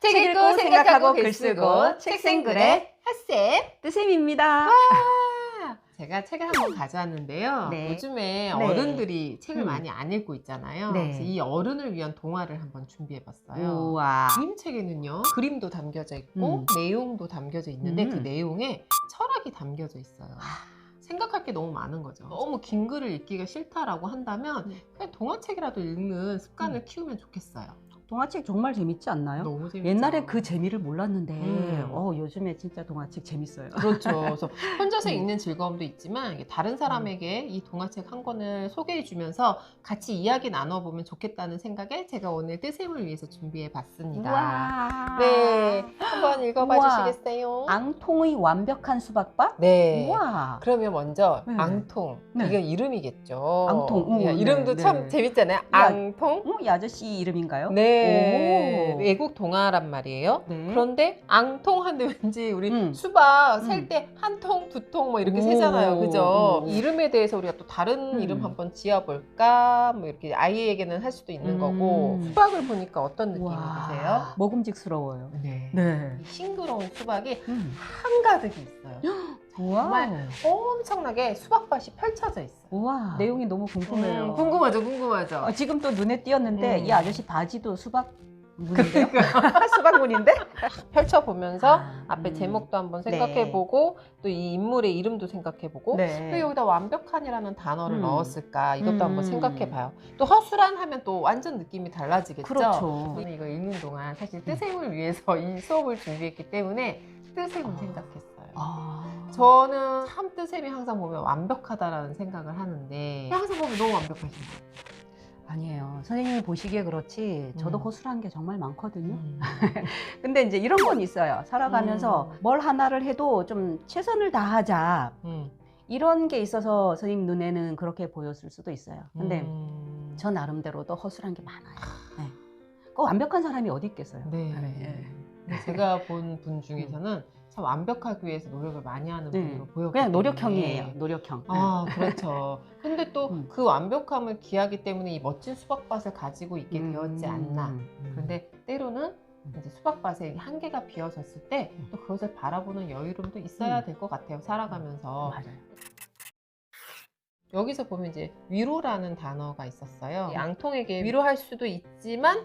책 읽고 생각하고 글 쓰고 책생글의 핫쌤 뜨쌤입니다. 제가 책을 한번 가져왔는데요. 네. 요즘에 네. 어른들이 책을 음. 많이 안 읽고 있잖아요. 네. 그래서 이 어른을 위한 동화를 한번 준비해봤어요. 우와. 그림책에는요, 그림도 담겨져 있고 음. 내용도 담겨져 있는데 음. 그 내용에 철학이 담겨져 있어요. 생각할 게 너무 많은 거죠. 너무 긴 글을 읽기가 싫다라고 한다면 음. 그냥 동화책이라도 읽는 습관을 키우면 좋겠어요. 동화책 정말 재밌지 않나요? 너무 재밌죠. 옛날에 그 재미를 몰랐는데 음. 어, 요즘에 진짜 동화책 재밌어요. 그렇죠. 그래서 혼자서 음. 읽는 즐거움도 있지만 이게 다른 사람에게 이 동화책 한 권을 소개해 주면서 같이 이야기 나눠보면 좋겠다는 생각에 제가 오늘 뜨셈을 위해서 준비해 봤습니다. 우와. 네, 한번 읽어봐 우와. 주시겠어요? 앙통의 완벽한 수박밭? 네. 우와. 그러면 먼저 네. 앙통 네. 이거 이름이겠죠. 앙통. 오, 예, 네, 이름도 네. 참 재밌잖아요. 야. 앙통. 어, 이 아저씨 이름인가요? 네, 오. 외국 동화란 말이에요. 네. 그런데 앙통 하는데 왠지 우리 음. 수박 음. 셀때한 통, 두 통 뭐 이렇게 오. 세잖아요. 그죠? 오. 이름에 대해서 우리가 또 다른 음. 이름 한번 지어볼까? 뭐 이렇게 아이에게는 할 수도 있는 음. 거고. 수박을 보니까 어떤 느낌이. 드세요? 먹음직스러워요. 네. 네. 이 싱그러운 수박이 음. 한가득이 있어요. 우와. 정말 엄청나게 수박밭이 펼쳐져 있어요. 우와. 내용이 너무 궁금해요. 음, 궁금하죠, 궁금하죠. 어, 지금 또 눈에 띄었는데 음. 이 아저씨 바지도 수박 무늬인데요? 수박 무늬인데? 펼쳐보면서 아, 앞에 음. 제목도 한번 네. 생각해보고 또이 인물의 이름도 생각해보고 네. 왜 여기다 완벽한이라는 단어를 음. 넣었을까 이것도 음. 한번 생각해봐요. 또 허술한 하면 또 완전 느낌이 달라지겠죠. 그렇죠. 저는 이거 읽는 동안 사실 뜨셈을 위해서 이 수업을 준비했기 때문에 뜨셈을 아. 생각했어요. 아. 저는 참 뜨셈이 항상 보면 완벽하다라는 생각을 하는데 항상 보면 너무 완벽하신데. 아니에요. 선생님이 보시기에 그렇지 저도 음. 허술한 게 정말 많거든요. 음. 근데 이제 이런 건 있어요. 살아가면서 음. 뭘 하나를 해도 좀 최선을 다하자. 음. 이런 게 있어서 선생님 눈에는 그렇게 보였을 수도 있어요. 근데 음. 저 나름대로도 허술한 게 많아요. 네. 그 완벽한 사람이 어디 있겠어요? 네. 네. 제가 본 분 중에서는 참 완벽하기 위해서 노력을 많이 하는 네. 분으로 보였기 그냥. 노력형이에요. 노력형. 아, 그렇죠. 근데 또 음. 그 완벽함을 기하기 때문에 이 멋진 수박밭을 가지고 있게 음. 되었지 않나. 음. 그런데 때로는 이제 수박밭에 한계가 비어졌을 때 또 그것을 바라보는 여유로움도 있어야 음. 될것 같아요. 살아가면서. 맞아요. 여기서 보면 이제 위로라는 단어가 있었어요. 음. 이 앙통에게 위로할 수도 있지만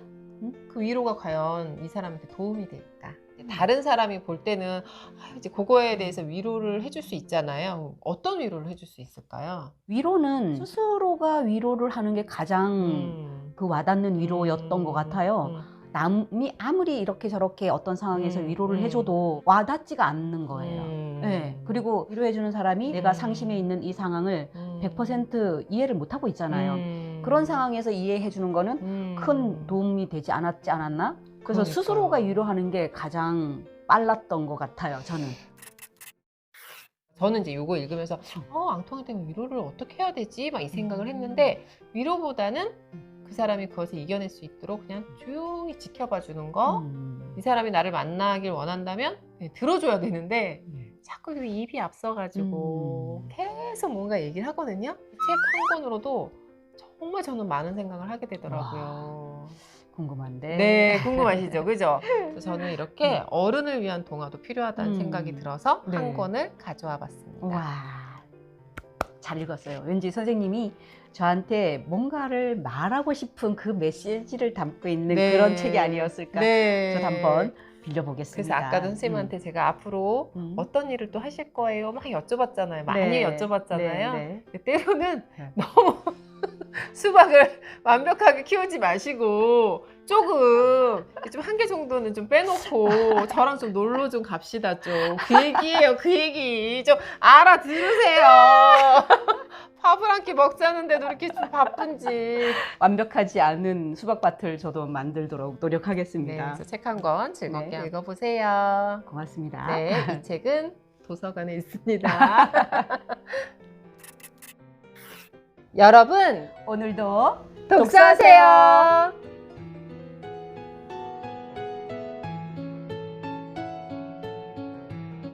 음? 그 위로가 과연 이 사람한테 도움이 될까? 다른 사람이 볼 때는 아, 이제 그거에 대해서 위로를 해줄 수 있잖아요. 어떤 위로를 해줄 수 있을까요? 위로는 스스로가 위로를 하는 게 가장 음. 그 와닿는 위로였던 것 같아요. 음. 남이 아무리 이렇게 저렇게 어떤 상황에서 음, 위로를 음. 해줘도 와닿지가 않는 거예요. 음. 네. 그리고 위로해주는 사람이 음. 내가 상심해 있는 이 상황을 음. 100% 이해를 못하고 있잖아요. 음. 그런 상황에서 이해해주는 거는 음. 큰 도움이 되지 않았지 않았나? 그래서 그러니까요. 스스로가 위로하는 게 가장 빨랐던 것 같아요, 저는. 저는 이제 이거 읽으면서 어 앙통한테 위로를 어떻게 해야 되지 막 이 생각을 했는데 위로보다는 그 사람이 그것을 이겨낼 수 있도록 그냥 조용히 지켜봐 주는 거. 음. 이 사람이 나를 만나길 원한다면 네, 들어줘야 되는데 네. 자꾸 그 입이 앞서가지고 음. 계속 뭔가 얘기를 하거든요. 책 한 권으로도 정말 저는 많은 생각을 하게 되더라고요. 궁금한데. 네, 궁금하시죠? 그죠? 그래서 저는 이렇게 음. 어른을 위한 동화도 필요하다는 음. 생각이 들어서 네. 한 권을 가져와 봤습니다. 와, 잘 읽었어요. 왠지 선생님이 저한테 뭔가를 말하고 싶은 그 메시지를 담고 있는 네. 그런 책이 아니었을까. 네. 저도 한번 빌려보겠습니다. 그래서 아까도 선생님한테 제가 앞으로 음. 어떤 일을 또 하실 거예요? 막 여쭤봤잖아요. 많이 네. 여쭤봤잖아요. 네, 근데 때로는 네. 너무 수박을 완벽하게 키우지 마시고 조금 좀 한 개 정도는 좀 빼놓고 저랑 좀 놀러 좀 갑시다 좀. 그 얘기예요, 그 얘기. 좀 알아들으세요. 밥을 한 끼 먹자는데도 이렇게 좀 바쁜지. 네. 완벽하지 않은 수박밭을 저도 만들도록 네, 노력하겠습니다. 그래서 책 한 권 즐겁게 네. 읽어보세요. 고맙습니다. 네, 이 책은 도서관에 있습니다. 여러분, 오늘도 독서하세요.